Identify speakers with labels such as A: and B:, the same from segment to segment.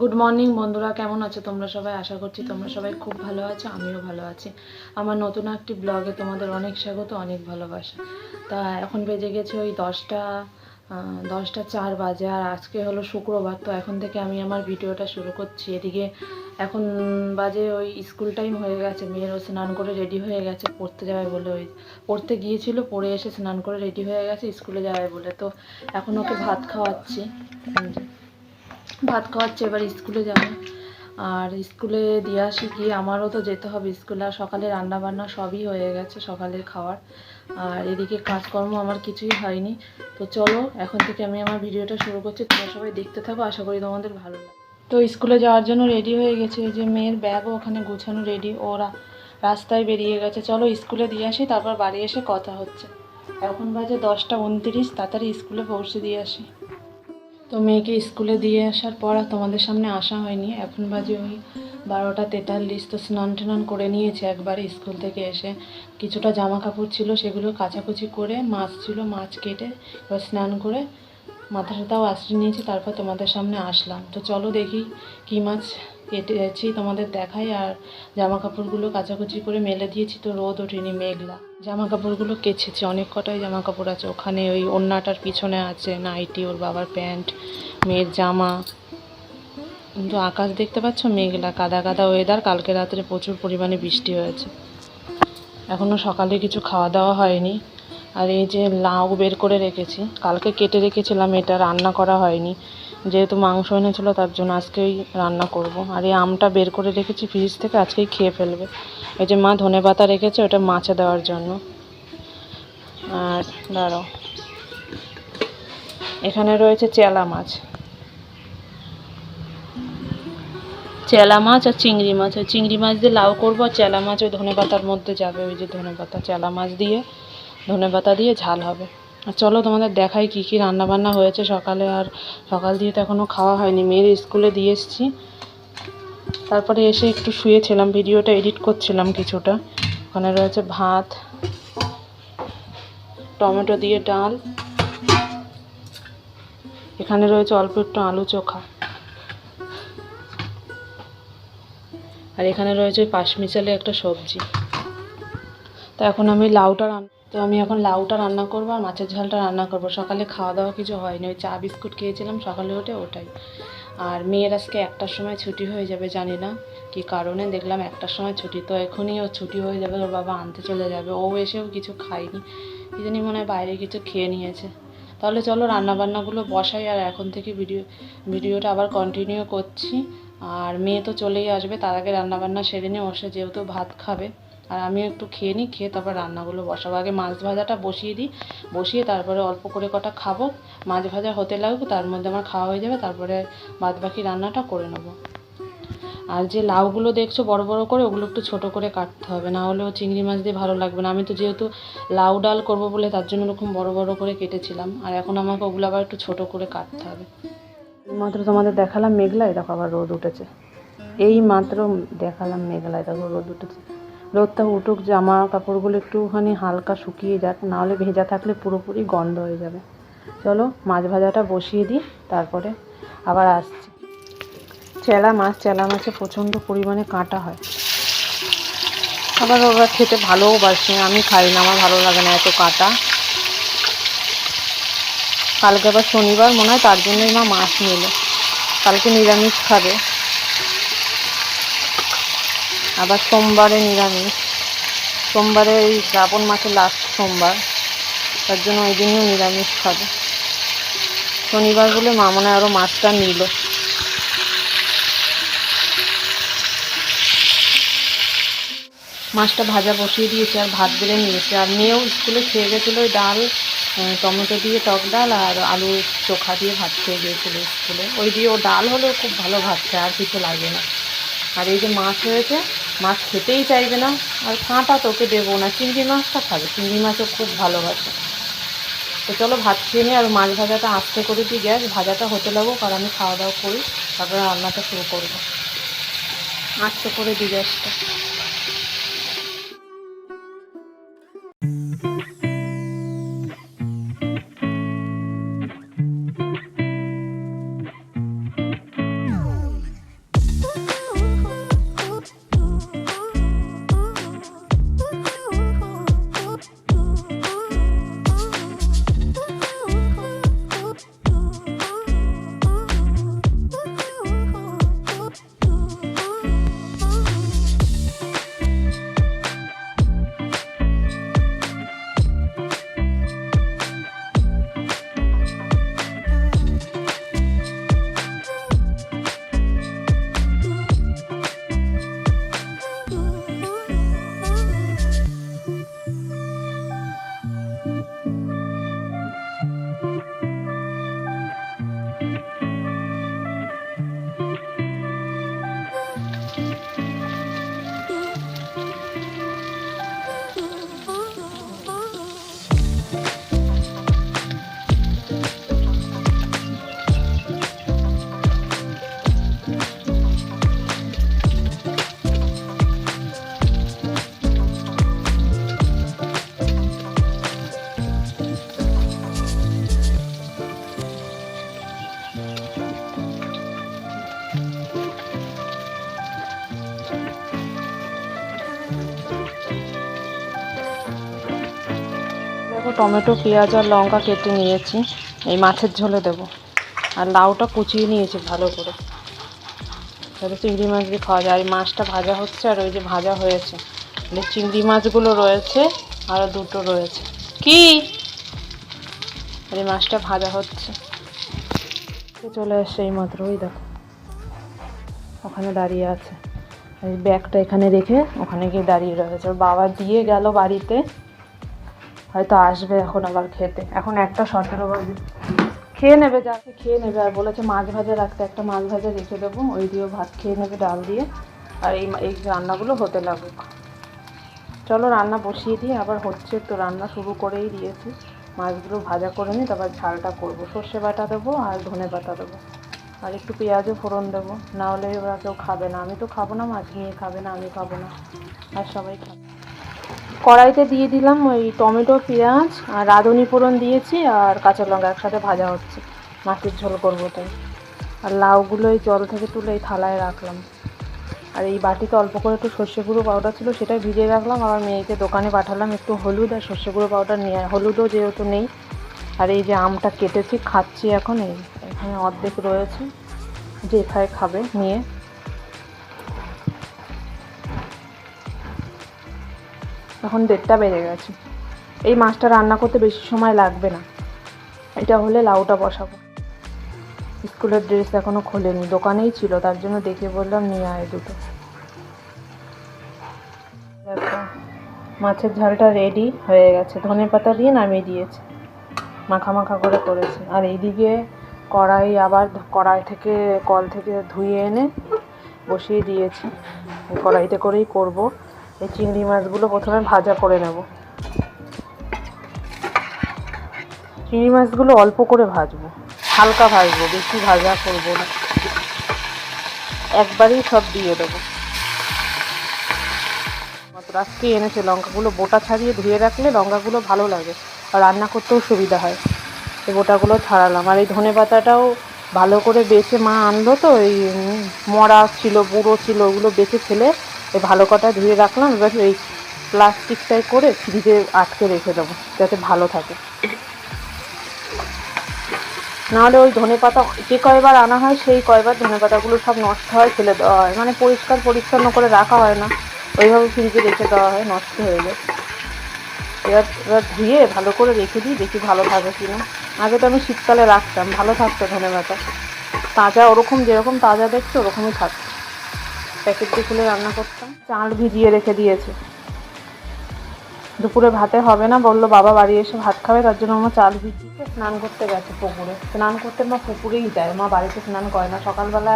A: Good morning বন্ধুরা। কেমন আছো তোমরা সবাই? আশা করছি তোমরা সবাই খুব ভালো আছো, আমিও ভালো আছি। আমার নতুন একটি ব্লগে তোমাদের অনেক স্বাগত, অনেক ভালোবাসা। তা এখন বেজে গেছে ওই দশটা দশটা চার বাজে, আর আজকে হলো শুক্রবার। তো এখন থেকে আমি আমার ভিডিওটা শুরু করছি। এদিকে এখন বাজে ওই স্কুল টাইম হয়ে গেছে মেয়েরও স্নান করে রেডি হয়ে গেছে, পড়তে যাবে বলে ওই পড়তে গিয়েছিল, পড়ে এসে স্নান করে রেডি হয়ে গেছে, স্কুলে যাবে বলে। তো এখন ওকে ভাত খাওয়াচ্ছি। ভাত খাওয়াচ্ছে, এবার স্কুলে যাবে। আর স্কুলে দিয়ে আসি কি, আমারও তো যেতে হবে স্কুলে, আর সকালে রান্না বান্না সবই হয়ে গেছে সকালের খাওয়ার। আর এদিকে কাজকর্ম আমার কিছুই হয়নি। তো চলো, এখন থেকে আমি আমার ভিডিওটা শুরু করছি, তোমরা সবাই দেখতে থাকো, আশা করি তোমাদের ভালো লাগবে। তো স্কুলে যাওয়ার জন্য রেডি হয়ে গেছে, ওই যে মেয়ের ব্যাগও ওখানে গোছানো রেডি, ওরা রাস্তায় বেরিয়ে গেছে। চলো স্কুলে দিয়ে আসি, তারপর বাড়ি এসে কথা হচ্ছে। এখন বাজে দশটা উনত্রিশ, তাড়াতাড়ি স্কুলে পৌঁছে দিয়ে আসি। তো মেয়েকে স্কুলে দিয়ে আসার পর আর তোমাদের সামনে আসা হয়নি। এখন বাজে ওই বারোটা তেতাল্লিশ, তো স্নান টান করে নিয়েছে একবারে স্কুল থেকে এসে। কিছুটা জামা কাপড় ছিল, সেগুলো কাচাকুচি করে মাছ ছিল, মাছ কেটে এবার স্নান করে মাথা টাথাও আশ্রিয়ে নিয়েছি, তারপর তোমাদের সামনে আসলাম। তো চলো দেখি কী মাছ কেটেছি, তোমাদের দেখাই। আর জামা কাপড়গুলো কাচাকুচি করে মেলে দিয়েছি, তো রোদ ওঠেনি, মেঘলা। জামা কাপড়গুলো কেচেছি। অনেক কটাই জামা কাপড় আছে। ওখানে ওই ওন্নাটার পিছনে আছে নাইটি, ওর বাবার প্যান্ট, মেয়ের জামা। কিন্তু আকাশ দেখতে পাচ্ছ? মেঘলা, কাদা কাদা ওয়েদার কালকে রাত্রে প্রচুর পরিমাণে বৃষ্টি হয়েছে। এখনও সকালে কিছু খাওয়া দাওয়া হয়নি। আর এই যে লাউ বের করে রেখেছি, কালকে কেটে রেখেছিলাম, এটা রান্না করা হয়নি। যেহেতু মাংস এনেছিলো, তার জন্য আজকেই রান্না করব। আর এই আমটা বের করে রেখেছি ফ্রিজ থেকে, আজকেই খেয়ে ফেলবে। এই যে মা ধনে পাতা রেখেছে, ওটা মাছে দেওয়ার জন্য। আর দাঁড়াও। এখানে রয়েছে চেলা মাছ। চেলা মাছ আর চিংড়ি মাছ। ওই চিংড়ি মাছ দিয়ে লাউ করব, আর চেলা মাছ ওই ধনে পাতার মধ্যে যাবে, ওই যে ধনে পাতা। চেলা মাছ দিয়ে ধনে পাতা দিয়ে ঝাল হবে। চলো তোমাদের দেখাই কী কী রান্না বান্না হয়েছে সকালে। আর সকাল দিয়ে তো এখনও খাওয়া হয়নি, মেয়ের স্কুলে দিয়ে এসেছি। তারপরে এসে একটু শুয়েছিলাম, ভিডিওটা এডিট করছিলাম কিছুটা। ওখানে রয়েছে ভাত, টমেটো দিয়ে ডাল। এখানে রয়েছে অল্প একটু আলু চোখা। আর এখানে রয়েছে পাঁচমিশালি একটা সবজি। তো এখন আমি লাউটা রান তো আমি এখন লাউটা রান্না করব আর মাছের ঝালটা রান্না করব। সকালে খাওয়া দাওয়া কিছু হয়নি, ওই চা, বিস্কুট খেয়েছিলাম সকালে উঠে ওটাই। আর মেয়ের আজকে একটার সময় ছুটি হয়ে যাবে, জানি না কি কারণে, দেখলাম একটার সময় ছুটি, তো এখনই ওর ছুটি হয়ে যাবে, ওর বাবা আনতে চলে যাবে। ও এসেও কিছু খায়নি জানি মনে হয় বাইরে কিছু খেয়ে নিয়েছে। তাহলে চলো রান্নাবান্নাগুলো বসাই আর এখন থেকে ভিডিও, ভিডিওটা আবার কন্টিনিউ করছি। আর মেয়ে তো চলেই আসবে, তার আগে রান্নাবান্না সেরে নিয়ে বসে, যেহেতু ভাত খাবে। আর আমিও একটু খেয়ে নিই, খেয়ে তারপর রান্নাগুলো বসাবো। আগে মাছ ভাজাটা বসিয়ে দিই, বসিয়ে তারপরে অল্প করে কটা খাব। মাছ ভাজা হতে লাগুক, তার মধ্যে আমার খাওয়া হয়ে যাবে, তারপরে বাদ বাকি রান্নাটা করে নেব। আর যে লাউগুলো দেখছ বড় বড় করে, ওগুলো একটু ছোট করে কাটতে হবে, না হলে ও চিংড়ি মাছ দিয়ে ভালো লাগবে না। আমি তো যেহেতু লাউ ডাল করব বলে তার জন্য ওরকম বড় বড় করে কেটেছিলাম, আর এখন আমাকে ওগুলো আবার একটু ছোট করে কাটতে হবে। মাত্র তোমাদের দেখালাম মেঘলায়, দেখো আবার রোদ উঠেছে। এই মাত্র দেখালাম মেঘলায়, দেখো রোদ উঠেছে। রোদটা উঠুক জামা কাপড়গুলো একটুখানি হালকা শুকিয়ে যাক, নাহলে ভেজা থাকলে পুরোপুরি গন্ধ হয়ে যাবে। চলো মাছ ভাজাটা বসিয়ে দিই, তারপরে আবার আসছি। চেলা মাছ, চেলা মাছে প্রচণ্ড পরিমাণে কাঁটা হয়। আবার ওরা খেতে ভালোও বাসে, আমি খাই না, আমার ভালো লাগে না এত কাঁটা। কালকে আবার শনিবার মনে হয়, তার জন্যই মা মাছ নিল। কালকে নিরামিষ খাবে। আবার সোমবারে নিরামিষ। সোমবারে এই শ্রাবণ মাসের লাস্ট সোমবার। তার জন্য ওই দিনও নিরামিষ খাবে। শনিবার বলে মা মনে হয় আরও মাছটা নিল। মাছটা ভাজা বসিয়ে দিয়েছে আর ভাত বেড়ে নিয়েছে। আর মেয়েও স্কুলে খেয়ে গেছিল ওই ডাল টমেটো দিয়ে টক ডাল আর আলু চোখা দিয়ে ভাত খেয়ে গিয়েছিল স্কুলে। ওই দিয়ে ও ডাল হলেও খুব ভালো ভাত খায়, আর কিছু লাগে না। আর এই যে মাছ হয়েছে মাছ খেতেই চাইবে না। আর কাঁটা তোকে দেবো না, চিংড়ি মাছটা খাবে। চিংড়ি মাছও খুব ভালোবাসে। তো চলো ভাত খেয়ে নিই, আর মাছ ভাজাটা আস্তে করে দিই গ্যাস। ভাজাটা হতে লাগুক, আর আমি খাওয়া দাওয়া করি, তারপরে রান্নাটা শুরু করব। আস্তে করে দিই গ্যাসটা। টমেটো, পেঁয়াজ আর লঙ্কা কেটে নিয়েছি। এই মাছের ঝোলে দেবো। আর লাউটা কুচিয়ে নিয়েছি ভালো করে। তাহলে চিংড়ি মাছ দিয়ে খাওয়া যায়। আর মাছটা ভাজা হচ্ছে আর ওই যে ভাজা হয়েছে। চিংড়ি মাছগুলো রয়েছে আর দুটো রয়েছে। কি? আর এই মাছটা ভাজা হচ্ছে। চলে আসছে এই মাত্র, ওই দেখো। ওখানে দাঁড়িয়ে আছে। ব্যাগটা এখানে রেখে ওখানে গিয়ে দাঁড়িয়ে রয়েছে। ওর বাবা দিয়ে গেল বাড়িতে। হয়তো আসবে এখন আবার খেতে। এখন একটা সতেরো বাজে। খেয়ে নেবে যাকে খেয়ে নেবে। আর বলেছে মাছ ভাজা রাখতে একটা মাছ ভাজা রেখে দেবো। ওই দিয়েও ভাত খেয়ে নেবে, ডাল দিয়ে। আর এই এই রান্নাগুলো হতে লাগুক। চলো রান্না বসিয়ে দিয়ে আবার হচ্ছে তো রান্না শুরু করেই দিয়েছি। মাছগুলো ভাজা করে নিই, তারপর ঝালটা করব। সর্ষে বাটা দেবো আর ধনে বাটা দেবো। আর একটু পেঁয়াজও ফোড়ন দেবো। নাহলে ওরা কেউ খাবে না। আমি তো খাব না, মাছ নিয়ে খাবে না, আমি খাব না। আর সবাই খাবে। কড়াইতে দিয়ে দিলাম ওই টমেটো, পেঁয়াজ আর রাঁধুনি ফোড়ন দিয়েছি আর কাঁচা লঙ্কা একসাথে ভাজা হচ্ছে। মাছের ঝোল করব তাই। আর লাউগুলো এই জল থেকে তুলে এই থালায় রাখলাম। আর এই বাটিতে অল্প করে একটু সর্ষে গুঁড়ো পাউডার ছিল সেটাই ভিজিয়ে রাখলাম। আবার মেয়েকে দোকানে পাঠালাম একটু হলুদ আর সর্ষে গুঁড়ো পাউডার নিয়ে। হলুদও যেহেতু নেই, আর এই যে আমটা কেটেছি, খাচ্ছি এখন, এই এখানে অর্ধেক রয়েছে। যে খায় খাবে নিয়ে এখন দেড়টা বেজে গেছে। এই মাছটা রান্না করতে বেশি সময় লাগবে না। এটা হলে লাউটা বসাবো। স্কুলের ড্রেস এখনও খোলেনি, দোকানেই ছিল, তার জন্য দেখে বললাম নিয়ে আয় দুটো। মাছের ঝালটা রেডি হয়ে গেছে। ধনে পাতা দিয়ে নামিয়ে দিয়েছি। মাখা মাখা করে করেছি। আর এইদিকে কড়াই আবার কড়াই থেকে, কল থেকে ধুয়ে এনে বসিয়ে দিয়েছি। কড়াইতে করেই করব। এই চিংড়ি মাছগুলো প্রথমে ভাজা করে নেব। চিংড়ি মাছগুলো অল্প করে ভাজবো। হালকা ভাজবো, বেশি ভাজা করব না। একবারেই সব দিয়ে দেবো। আজকে এনেছে লঙ্কাগুলো, বোটা ছাড়িয়ে ধুয়ে রাখলে লঙ্কাগুলো ভালো লাগে আর রান্না করতেও সুবিধা হয়। এই বোটাগুলো ছাড়ালাম। আর এই ধনে পাতাটাও ভালো করে বেছে মা আনলো তো, এই মরা ছিল, বুড়ো ছিল, ওগুলো বেছে ফেলে ভালো কটা ধুয়ে রাখলাম, এবার এই প্লাস্টিকটাই করে ফ্রিজে আটকে রেখে দেবো, যাতে ভালো থাকে। নাহলে ওই ধনে পাতা, যে কয়বার আনা হয় সেই কয়বার ধনে পাতাগুলো সব নষ্ট হয়, ফেলে দেওয়া হয়। মানে পরিষ্কার পরিচ্ছন্ন করে রাখা হয় না। ওইভাবে ফ্রিজে রেখে দেওয়া হয়, নষ্ট হয়ে যায়। এবার এবার ধুয়ে ভালো করে রেখে দিই, দেখি ভালো থাকে কিনা। আগে তো আমি শীতকালে রাখতাম, ভালো থাকতো ধনে পাতা। তাজা ওরকম যেরকম তাজা দেখছ, ওরকমই থাকতো। প্যাকেট দিয়ে খুলে রান্না করতাম। চাল ভিজিয়ে রেখে দিয়েছে। দুপুরে ভাতে হবে না বলল, বাবা বাড়ি এসে ভাত খাবে, তার জন্য আমার চাল ভিজিয়ে স্নান করতে গেছে পুকুরে। স্নান করতে মা পুকুরেই যায়, মা বাড়িতে স্নান করে না। সকালবেলা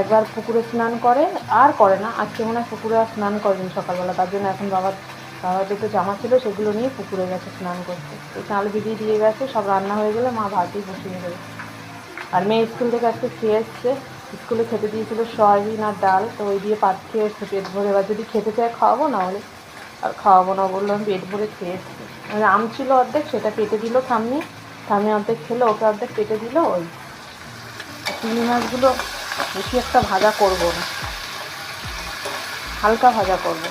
A: একবার পুকুরে স্নান করে আর করে না। আজকে মনে হয় পুকুরে আর স্নান করেনি সকালবেলা, তার জন্য এখন বাবার বাবার দুটো জামা ছিল, সেগুলো নিয়ে পুকুরে গেছে স্নান করতে। তো চাল ভিজিয়ে দিয়ে গেছে, সব রান্না হয়ে গেলে মা ভাতই বসিয়ে দেবে। আর মেয়ে স্কুল থেকে আজকে খেয়ে এসছে। স্কুলে খেতে দিয়েছিল সয়াবিন আর ডাল, তো ওই দিয়ে পাত খেয়ে পেট ভরে, এবার যদি খেতে চায় খাওয়াবো না হলে। আর খাওয়াবো না বললাম পেট ভরে খেয়ে আর আম ছিল অর্ধেক, সেটা পেটে দিল ঠাম্মি ঠাম্মি অর্ধেক খেলো, ওকে অর্ধেক পেটে দিল, ওই চিংড়ি মাছগুলো বেশি একটা ভাজা করব না। হালকা ভাজা করব,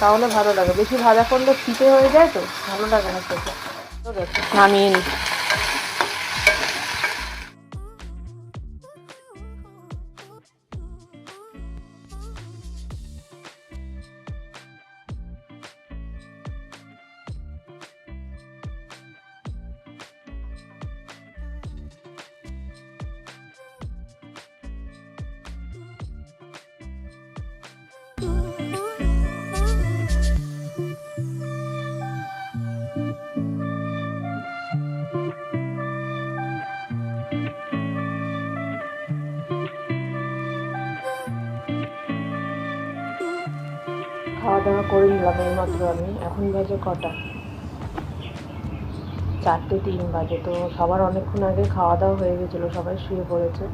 A: তাহলে ভালো লাগে। বেশি ভাজা করলে ফিটে হয়ে যায় তো, ভালো লাগে না খেতে। নামিয়ে নিই দাওয়া করে নিলাম এইমাত্র আমি। এখন বাজে কটা? চারটে তিন বাজে, তো সবার অনেকক্ষণ আগে খাওয়া দাওয়া হয়ে গেছিল, সবাই শুয়ে পড়েছে।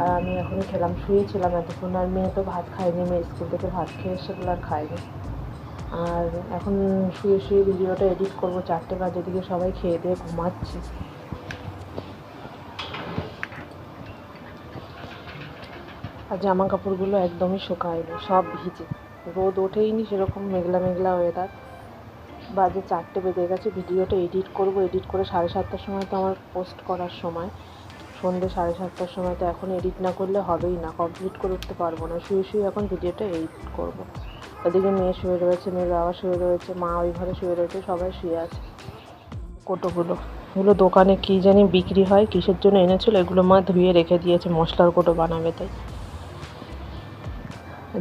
A: আর আমি এখন খেলাম, শুয়েছিলাম এতক্ষণ, আর মেয়ে তো ভাত খায়নি, মেয়ে স্কুল থেকে ভাত খেয়ে এসে বলে আর খায়নি। আর এখন শুয়ে শুয়ে ভিডিওটা এডিট করব, চারটে বাজে দিকে সবাই খেয়ে দিয়ে ঘুমাচ্ছে। আর জামা কাপড়গুলো একদমই শুকায়নি, সব ভিজে। রোদ ওঠেইনি সেরকম মেঘলা মেঘলা ওয়েদার বাজে চারটে বেজে গেছে, ভিডিওটা এডিট করব। এডিট করে সাড়ে সাতটার সময় তো আমার পোস্ট করার সময়। সন্ধ্যে সাড়ে সাতটার সময় তো এখন এডিট না করলে হবেই না কমপ্লিট করে উঠতে পারব না। শুয়ে শুয়ে এখন ভিডিওটা এডিট করব। ওদিকে মেয়ে শুয়ে রয়েছে, মেয়ের বাবা শুয়ে রয়েছে, মা ওই ঘরে শুয়ে রয়েছে, সবাই শুয়ে আছে। কোটোগুলো, এগুলো দোকানে কী জানি বিক্রি হয়, কিসের জন্য এনেছিল, এগুলো মা ধুয়ে রেখে দিয়েছে, মশলার কোটো বানাবে তাই।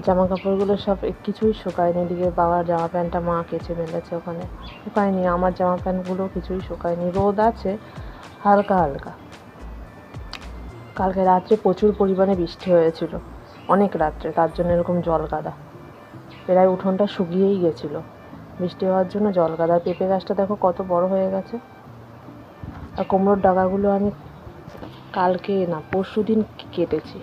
A: জামা কাপড়গুলো সব কিছুই শুকায়নি। এদিকে বাবার জামা প্যান্টটা মা কেচে মেলেছে ওখানে। শুকায়নি, আমার জামা প্যান্টগুলো কিছুই শুকায়নি। রোদ আছে, হালকা হালকা। কালকে রাত্রে প্রচুর পরিমাণে বৃষ্টি হয়েছিল, অনেক রাত্রে, তার জন্য এরকম জল কাদা। প্রায় উঠোনটা শুকিয়েই গেছিল। বৃষ্টি হওয়ার জন্য জল কাদা। পেঁপে গাছটা দেখো কত বড় হয়ে গেছে। আর কুমড়োর ডাগাগুলো আমি কালকে না পরশু দিন কেটেছি।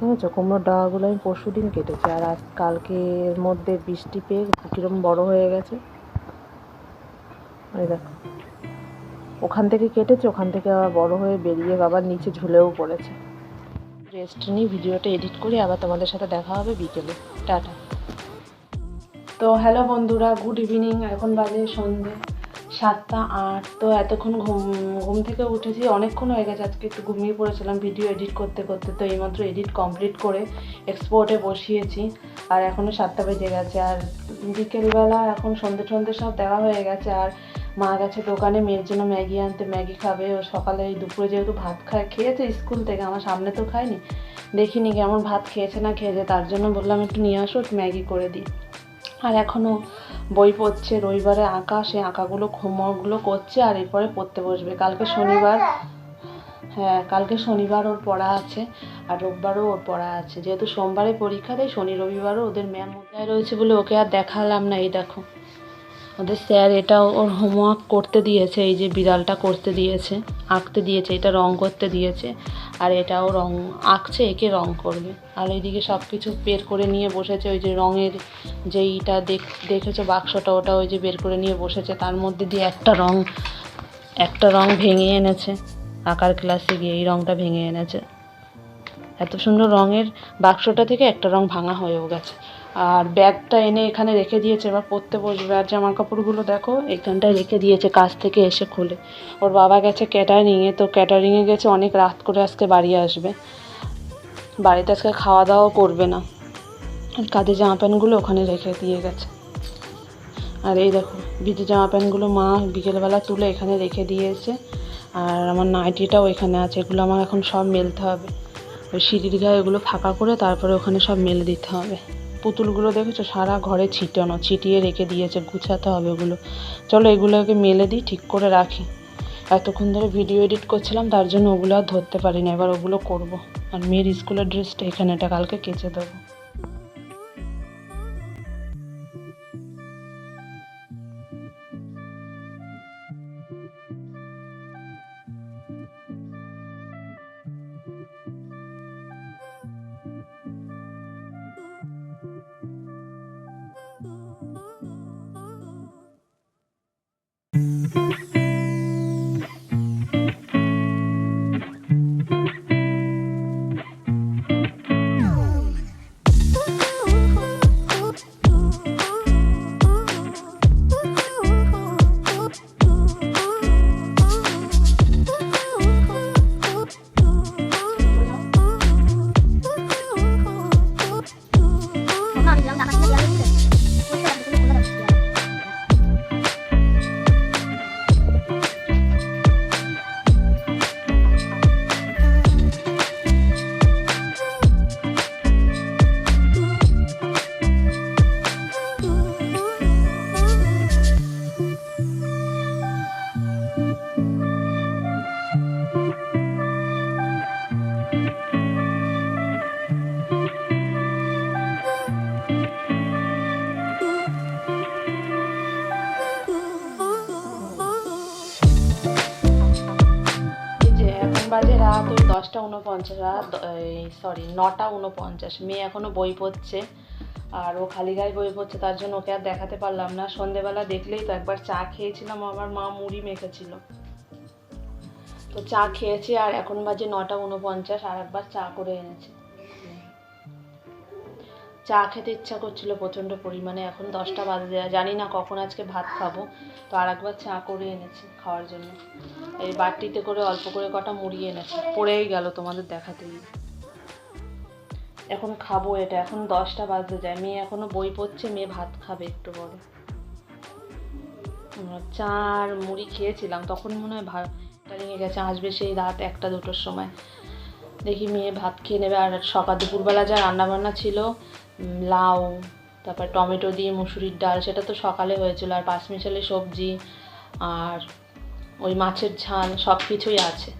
A: বুঝেছ কুমড়োর ডাগাগুলো আমি পরশু দিন কেটেছি আর আজ কালকের মধ্যে বৃষ্টি পেয়ে কীরকম বড় হয়ে গেছে। ওখান থেকে কেটেছে, ওখান থেকে আবার বড় হয়ে বেরিয়ে আবার নিচে ঝুলেও পড়েছে। রেস্ট নিই ভিডিওটা এডিট করে আবার তোমাদের সাথে দেখা হবে বিকেলে। টাটা। তো হ্যালো বন্ধুরা গুড ইভিনিং এখন বাজে সন্ধে। সাতটা আট, তো এতক্ষণ ঘুম ঘুম থেকে উঠেছি, অনেকক্ষণ হয়ে গেছে, আজকে একটু ঘুমিয়ে পড়েছিলাম ভিডিও এডিট করতে করতে, তো এইমাত্র এডিট কমপ্লিট করে এক্সপোর্টে বসিয়েছি, আর এখনও সাতটা বেজে গেছে, আর বিকেলবেলা এখন সন্ধে সন্ধে সব দেওয়া হয়ে গেছে, আর মা গেছে দোকানে, মেয়ের জন্য ম্যাগি আনতে, ম্যাগি খাবে, ও সকালে দুপুরে যেহেতু ভাত খায়, খেয়েছে স্কুল থেকে, আমার সামনে তো খায়নি, দেখিনি কেমন ভাত খেয়েছে না খেয়েছে, তার জন্য বললাম একটু নিয়ে আসো ম্যাগি করে দিই। আর এখনও বই পড়ছে, রবিবারে আঁকা, সে আঁকাগুলো, হোমওয়ার্কগুলো করছে আর এরপরে পড়তে বসবে। কালকে শনিবার হ্যাঁ কালকে শনিবার ওর পড়া আছে আর রোববারও ওর পড়া আছে। যেহেতু সোমবারে পরীক্ষা দেয় শনি রবিবারও ওদের ম্যাম ওটাই রয়েছে বলে ওকে আর দেখালাম না, এই দেখো। ওদের স্যার এটা ওর হোমওয়ার্ক করতে দিয়েছে, এই যে বিড়ালটা করতে দিয়েছে, আঁকতে দিয়েছে, এটা রং করতে দিয়েছে। আর এটাও রং আঁকছে, একে রং করবে। আর এইদিকে সব কিছু বের করে নিয়ে বসেছে, ওই যে রঙের যেইটা দেখ, দেখেছ বাক্সটা, ওটা ওই যে বের করে নিয়ে বসেছে। তার মধ্যে দিয়ে একটা রং একটা রং ভেঙে এনেছে। আঁকার ক্লাসে গিয়ে এই রংটা ভেঙে এনেছে। এত সুন্দর রঙের বাক্সটা থেকে একটা রং ভাঙা হয়েও গেছে। আর ব্যাগটা এনে এখানে রেখে দিয়েছে। এবার পরতে বসবে। আর জামা কাপড়গুলো দেখো, এখানটায় রেখে দিয়েছে কাজ থেকে এসে খুলে। ওর বাবা গেছে ক্যাটারিংয়ে তো ক্যাটারিংয়ে গেছে অনেক রাত করে আজকে বাড়ি আসবে। বাড়িতে আজকে খাওয়া দাওয়াও করবে না। আর কাঁধে জামা প্যান্টগুলো ওখানে রেখে দিয়ে গেছে। আর এই দেখো ভিজে জামা প্যান্টগুলো মা বিকেলবেলা তুলে এখানে রেখে দিয়েছে। আর আমার নাইটিটাও এখানে আছে, এগুলো আমার এখন সব মেলতে হবে। ওই সিঁড়ির গায়ে ওগুলো ফাঁকা করে তারপরে ওখানে সব মেলে দিতে হবে। পুতুলগুলো দেখেছ? সারা ঘরে ছিটানো, ছিটিয়ে রেখে দিয়েছে, গুছাতে হবে ওগুলো। চলো এগুলোকে মেলে দিই, ঠিক করে রাখি। এতক্ষণ ধরে ভিডিও এডিট করছিলাম, তার জন্য ওগুলো আর ধরতে পারি না এবার ওগুলো করব। আর মেয়ের স্কুলের ড্রেসটা এখানে, এটা কালকে কেচে দেবো। রাত সরি নটা উনপঞ্চাশ। মেয়ে এখনও বই পড়ছে, আর ও খালি গায়ে বই পড়ছে, তার জন্য ওকে আর দেখাতে পারলাম না। সন্ধেবেলা দেখলেই তো একবার চা খেয়েছিলাম, আমার মা মুড়ি মেখেছিল। তো চা খেয়েছি, আর এখন বাজে নটা উনপঞ্চাশ, আর একবার চা করে এনেছে। চা খেতে ইচ্ছা করছিল প্রচণ্ড পরিমাণে এখন দশটা বাজে জানি না কখন আজকে ভাত খাব। তো আর একবার চা করে এনেছি খাওয়ার জন্য। এই বাটিতে করে অল্প করে কটা মুড়ি এনেছি পড়েই গেল তোমাদের দেখাতে। গিয়ে এখন খাব এটা এখন দশটা বাজতে যায় মেয়ে এখনও বই পড়ছে মেয়ে ভাত খাবে একটু উম, চা আর মুড়ি খেয়েছিলাম তখন মনে হয় ভাতটা লেগে গেছে আসবে সেই রাত একটা দুটোর সময়। দেখি মেয়ে ভাত খেয়ে নেবে আর সকাল দুপুরবেলা যা রান্নাবান্না ছিল লাউ তারপর টমেটো দিয়ে মুসুরির ডাল সেটা তো সকালে হয়েছিল আর পাঁচ মিশালি সবজি আর ওই মাছের ঝাল সব কিছুই আছে।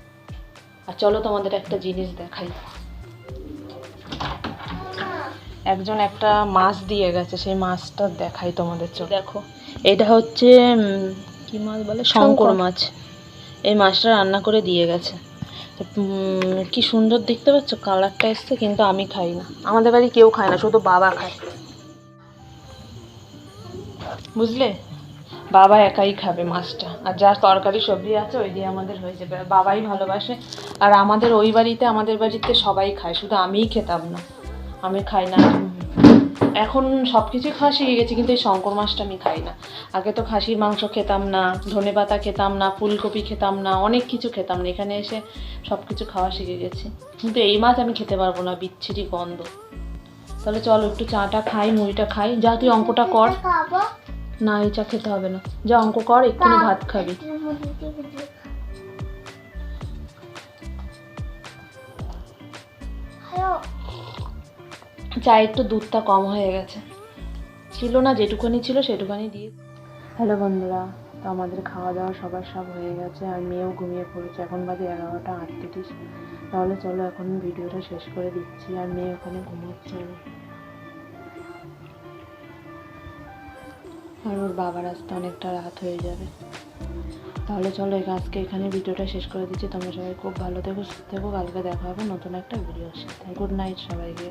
A: আর চলো তোমাদের একটা জিনিস দেখাই। একজন একটা মাছ দিয়ে গেছে সেই মাছটা দেখাই তোমাদের চলো দেখো এটা হচ্ছে কি মাছ বলে? শঙ্কর মাছ। এই মাছটা রান্না করে দিয়ে গেছে। কি সুন্দর দেখতে পাচ্ছ? কালারটা এসছে, কিন্তু আমি খাই না। আমাদের বাড়ি কেউ খায় না, শুধু বাবা খায়। বুঝলে? বাবা একাই খাবে মাছটা। আর যা তরকারি সবজি আছে, ওই দিয়ে আমাদের হয়ে যাবে। বাবাই ভালোবাসে। আর আমাদের ওই বাড়িতে, আমাদের বাড়িতে সবাই খায়, শুধু আমিই খেতাম না। আমি খাই না এখন সব কিছুই খাওয়া শিখে গেছি কিন্তু এই শঙ্কর মাছটা আমি খাই না। আগে তো খাসির মাংস খেতাম না ধনে পাতা খেতাম না ফুলকপি খেতাম না অনেক কিছু খেতাম না। এখানে এসে সব কিছু খাওয়া শিখে গেছি। কিন্তু এই মাছ আমি খেতে পারব না বিচ্ছিরি গন্ধ। তাহলে চলো একটু চাটা খাই মুড়িটা খাই। যা তুই অঙ্কটা কর। না এই চা খেতে হবে না। যা অঙ্ক কর এক্ষুনি ভাত খাবি। চায়ের তো দুধটা কম হয়ে গেছে। ছিল না যেটুকুনি ছিল সেটুকুনি দিয়ে। হ্যালো বন্ধুরা তো আমাদের খাওয়া দাওয়া সবার সব হয়ে গেছে আর মেয়েও ঘুমিয়ে পড়েছে এখন বাজে এগারোটা আটত্রিশ। তাহলে চলো এখন ভিডিওটা শেষ করে দিচ্ছি আর মেয়ে ওখানে ঘুমোচ্ছে। আর ওর বাবার আসতে অনেকটা রাত হয়ে যাবে। তাহলে চলো এখানে আজকে এখানে ভিডিওটা শেষ করে দিচ্ছি। তোমরা সবাই খুব ভালো থেকো সুস্থ থেকো কালকে দেখা হবে নতুন একটা ভিডিওর সাথে। গুড নাইট সবাইকে।